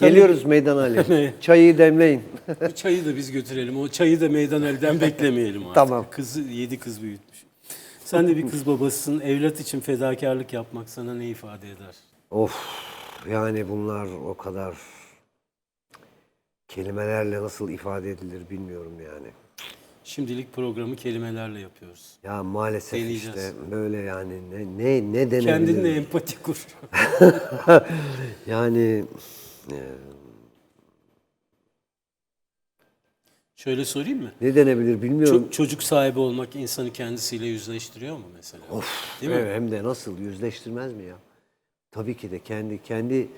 Sen de- Geliyoruz Meydan Ali. Çayı demleyin. Bu çayı da biz götürelim. O çayı da meydan elden beklemeyelim artık. Tamam. Kızı yedi kız büyütmüş. Sen de bir kız babasısın. Evlat için fedakarlık yapmak sana ne ifade eder? Of yani bunlar o kadar kelimelerle nasıl ifade edilir bilmiyorum yani. Şimdilik programı kelimelerle yapıyoruz. Ya maalesef Deneyeceğiz. işte böyle yani ne ne ne denebilir? Kendinle empati kur. Yani Şöyle sorayım mı? ne denebilir bilmiyorum. Ço- çocuk sahibi olmak insanı kendisiyle yüzleştiriyor mu mesela? Değil mi? Evet, Hem de nasıl yüzleştirmez mi ya? Tabii ki de kendi kendi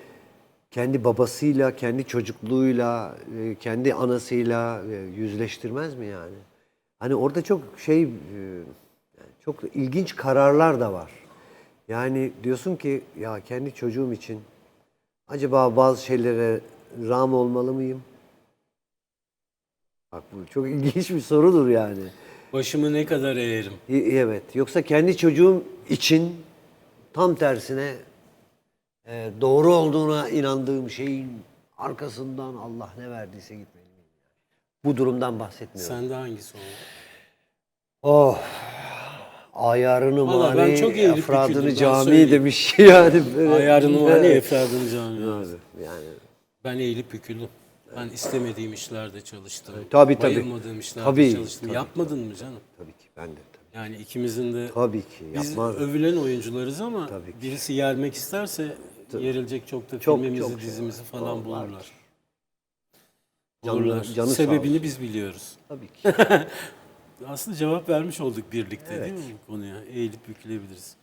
kendi babasıyla, kendi çocukluğuyla, e, kendi anasıyla e, yüzleştirmez mi yani? Hani orada çok şey e, çok ilginç kararlar da var. Yani diyorsun ki ya kendi çocuğum için acaba bazı şeylere ram olmalı mıyım? Bak bu çok ilginç bir sorudur yani. Başımı ne kadar eğerim? Evet. Yoksa kendi çocuğum için tam tersine e, doğru olduğuna inandığım şeyin arkasından Allah ne verdiyse gitmeliyim. Bu durumdan bahsetmiyorum. Sende hangisi oldu? Oh. Ayarını Vallahi ben mani, çok eğilip efradını ben cami demiş yani. Böyle. Ayarını Evet. efradını cami. Yani, Ben eğilip büküldüm. Ben istemediğim işlerde çalıştım. Tabii, tabii. Bayılmadığım işlerde Tabii, çalıştım. tabii, Yapmadın mı canım? tabii ki ben de tabii. Yani ikimizin de Tabii ki biz övülen oyuncularız ama Tabii ki. birisi yermek isterse yerilecek çok da Çok, filmimizi, çok şey dizimizi var. falan Var. bulurlar. Canı- Bulurlar. canı Sebebini biz biliyoruz. Tabii ki. Aslında cevap vermiş olduk birlikte değil mi bu konuya? Eğilip bükülebiliriz.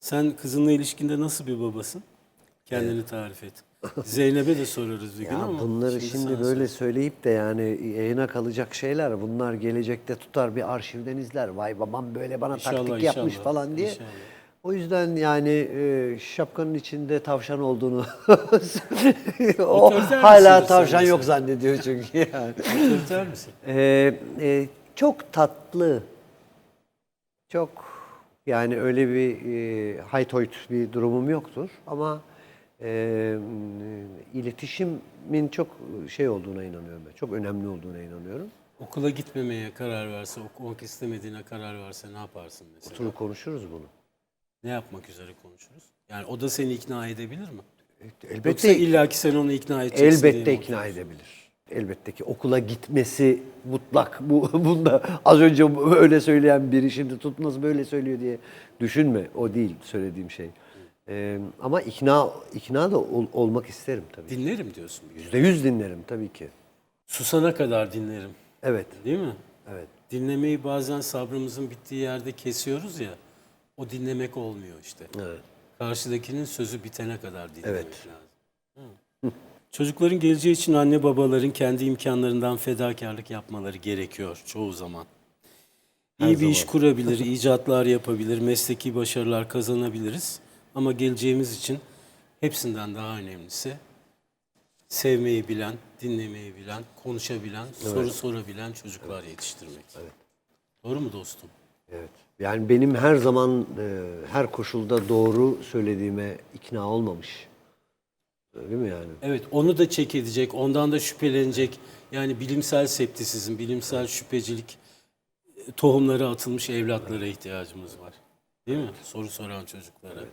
Sen kızınla ilişkinde nasıl bir babasın? Kendini tarif et. Zeynep'e de sorarız bir gün Ya ama. bunları şimdi, sen böyle söyle. söyleyip de yani yayına kalacak şeyler. Bunlar gelecekte tutar bir arşivden izler. Vay babam böyle bana İnşallah, taktik yapmış inşallah, falan diye. inşallah. O yüzden yani e, şapkanın içinde tavşan olduğunu o hala tavşan yok zannediyor çünkü yani. Otoriter misin? Ee, e, çok tatlı. Çok yani öyle bir e, haytoyt bir durumum yoktur ama e, iletişimin çok şey olduğuna inanıyorum ben. Çok önemli olduğuna inanıyorum. Okula gitmemeye karar verse, okumak istemediğine karar verse ne yaparsın mesela? Oturup konuşuruz bunu. Ne yapmak üzere konuşuruz? Yani o da seni ikna edebilir mi? Yoksa Elbette illaki sen onu ikna edeceksin elbette ikna edebilir. Elbette ki okula gitmesi mutlak. Bu bunda az önce öyle söyleyen biri şimdi tut nasıl böyle söylüyor diye düşünme. O değil söylediğim şey. Ee, ama ikna ikna da ol- olmak isterim tabii. Dinlerim diyorsun. Yüzde yüz dinlerim tabii ki. Susana kadar dinlerim. Evet, Değil mi? evet. Dinlemeyi bazen sabrımızın bittiği yerde kesiyoruz ya. O dinlemek olmuyor işte. Evet. Karşıdakinin sözü bitene kadar dinlemek Evet. lazım. Çocukların geleceği için anne babaların kendi imkanlarından fedakarlık yapmaları gerekiyor çoğu zaman. İyi bir iş kurabilir, icatlar yapabilir, mesleki başarılar kazanabiliriz. Ama geleceğimiz için hepsinden daha önemlisi sevmeyi bilen, dinlemeyi bilen, konuşabilen, soru sorabilen çocuklar yetiştirmek. Doğru mu dostum? Evet. Yani benim her zaman e, her koşulda doğru söylediğime ikna olmamış. Değil mi yani? Evet, onu da çek edecek, ondan da şüphelenecek. Yani bilimsel septisizm, bilimsel şüphecilik e, tohumları atılmış evlatlara ihtiyacımız var. Değil mi? Soru soran çocuklara.